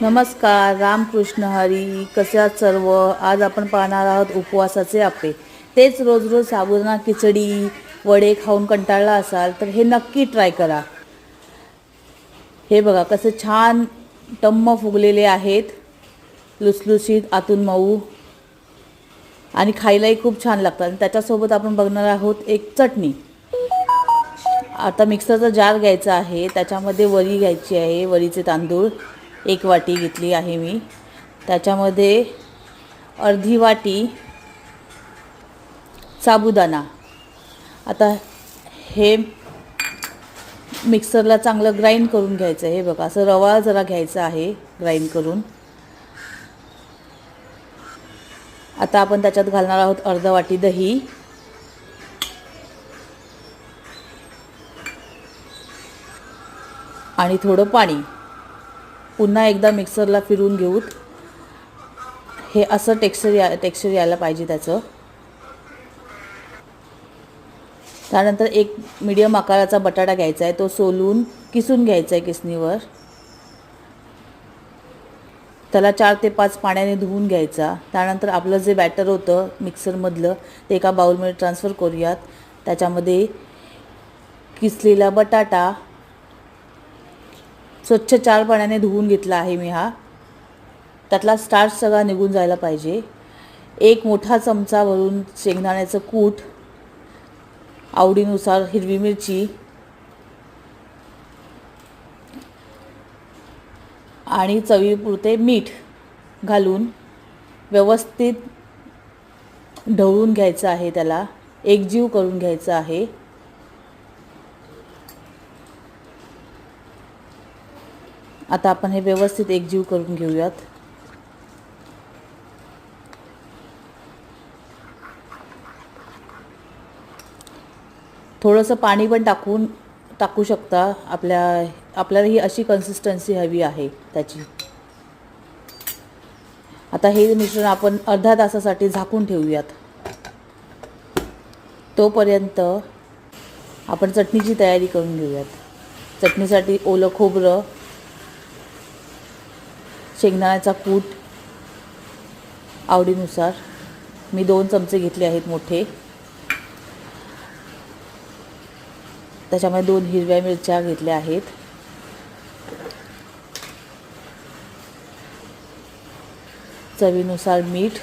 नमस्कार रामकृष्ण हरी. कसे सर्व? आज आपण पाहणार आहोत उपवासाचे आपे तेच रोज रोज साबुदाणा खिचडी वडे खाऊन कंटाळला असाल तर हे नक्की ट्राय करा. हे बघा कसे छान टम्म फुगलेले आहेत. लुसलुसीत आतून मऊ. आणि खायलाही खूप छान लागतात. आणि त्याच्यासोबत आपण बघणार आहोत एक चटणी. आता मिक्सरचा जार घ्यायचा आहे. त्याच्यामध्ये वरी घ्यायची आहे वरीचे तांदूळ. एक वाटी घेतली आहे मी. त्याच्यामध्ये अर्धी वाटी साबुदाणा. आता हे मिक्सरला चांगलं ग्राइंड करून घ्यायचं आहे. हे बघा असं रवा जरा घ्यायचा आहे ग्राइंड करून. आता आपण त्याच्यात घालणार आहोत अर्धा वाटी दही. आणि थोडं पाणी. पुन्हा एकदा मिक्सरला फिरून घेऊत हे असं टेक्स्चर या टेक्स्चर यायला पाहिजे त्याचं. त्यानंतर एक मीडियम आकाराचा बटाटा घ्यायचा आहे तो सोलून किसून घ्यायचा आहे किसणीवर. त्याला चार ते पाच पाण्याने धुवून घ्यायचा. त्यानंतर आपलं जे बॅटर होतं मिक्सरमधलं ते एका बाउलमध्ये ट्रान्सफर करूयात. त्याच्यामध्ये किसलेला बटाटा स्वच्छ चार पाण्याने धुवून घेतला आहे मी हा. त्यातला स्टार्च सगळा निघून जायला पाहिजे. एक मोठा चमचा भरून शेंगदाण्याचं कूट आवडीनुसार हिरवी मिरची आणि चवीपुरते मीठ घालून व्यवस्थित ढवळून घ्यायचं आहे त्याला. एकजीव करून घ्यायचं आहे. आता आपण हे व्यवस्थित एकजीव करून घेऊयात. थोडंसं पाणी पण टाकून टाकू शकता. आपल्या आपल्याला ही अशी कन्सिस्टन्सी हवी आहे त्याची. आता हे मिश्रण आपण अर्ध्या तासासाठी झाकून ठेवूयात. तोपर्यंत आपण चटणीची तयारी करून घेऊयात. चटणीसाठी ओलं खोबरं शेंगदाण्याचा कूट आवडीनुसार. मी दोन चमचे घेतले आहेत मोठे. त्याच्यामध्ये दोन हिरव्या मिरच्या घेतल्या आहेत. चवीनुसार मीठ.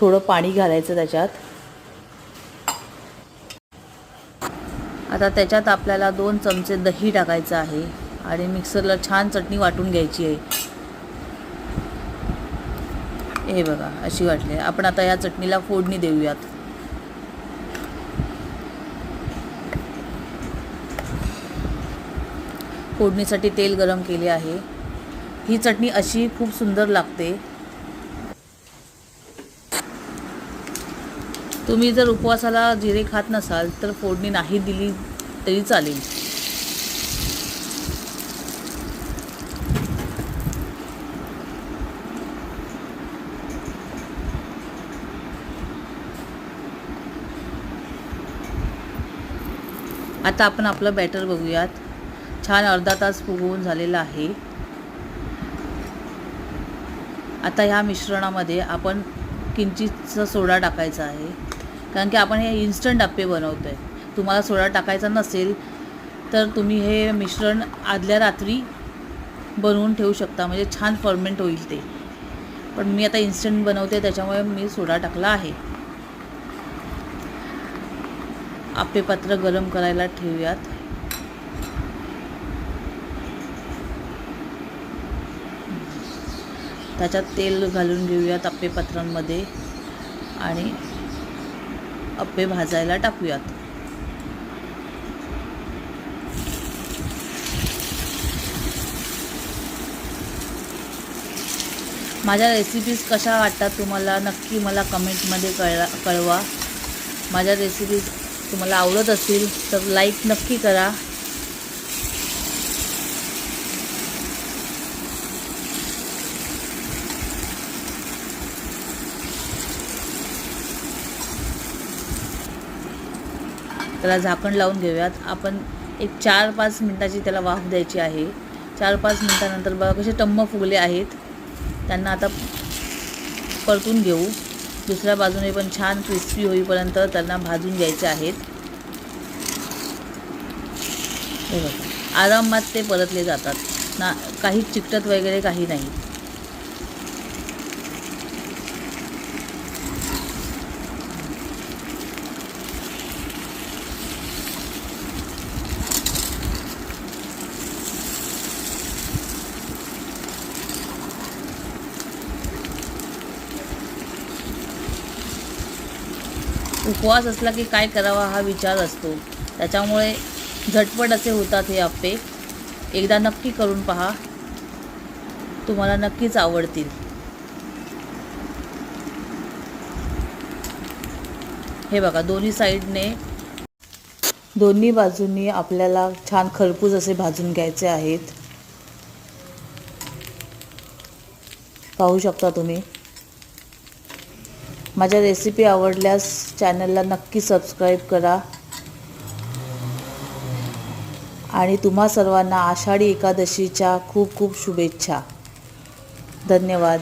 थोडं पाणी घालायचं त्याच्यात. आता त्याच्यात आपल्याला दोन चमचे दही टाकायचं आहे आणि मिक्सरला छान चटणी वाटून घ्यायची आहे. हे बघा अशी वाटली आपण आता या चटणीला फोडणी देऊयात. फोडणीसाठी तेल गरम केले आहे. ही चटणी अशी खूप सुंदर लागते. तुम्ही जर उपवासाला जिरे खात नसाल तर फोडणी नाही दिली तरी चालेल. आता आपण आपलं बॅटर बघूयात. छान अर्धा तास फुगवून झालेला आहे. आता ह्या मिश्रणामध्ये आपण किंचितचा सोडा टाकायचा आहे. कारण की आपण हे इन्स्टंट आप्पे बनवतो आहे तुम्हाला सोडा टाकायचा नसेल तर तुम्ही हे मिश्रण आदल्या रात्री बनवून ठेवू शकता. म्हणजे छान फर्मेंट होईल ते. पण मी आता इन्स्टंट बनवते त्याच्यामुळे मी सोडा टाकला आहे. आप्पे पात्र गरम करायला ठेवूयात. त्याच्यात तेल घालून घेऊयात आप्पे पात्रांमध्ये. आणि अप्पे भाजायला टाकूयात. माझ्या रेसिपीज कशा वाटतात तुम्हाला? नक्की मला कमेंटमध्ये कळा कळवा माझ्या रेसिपीज तुम्हाला आवडत असतील तर लाईक नक्की करा. त्याला झाकण लावून घेऊयात. आपण एक चार पाच मिनटाची त्याला वाफ द्यायची आहे. चार पाच मिनटानंतर बघा कसे टम्म फुगले आहेत. त्यांना आता परतून घेऊ. दुसऱ्या बाजूने पण छान क्रिस्पी होईपर्यंत त्यांना भाजून घ्यायचे आहेत. आरामात ते परतले जातात. ना काही चिकटत वगैरे काही नाही. उपवास असला की काय करावा हा विचार असतो. त्याच्यामुळे झटपट असे होतात हे आप्पे. एकदा नक्की करून पहा. तुम्हाला नक्कीच आवडतील. हे बघा दोन्ही साईडने दोन्ही बाजूंनी आपल्याला छान खरपूस असे भाजून घ्यायचे आहेत. पाहू शकता तुम्ही? माझ्या रेसिपी आवडल्यास चॅनलला नक्की सबस्क्राईब करा. आणि तुम्हा सर्वांना आषाढी एकादशीच्या खूप खूप शुभेच्छा. धन्यवाद.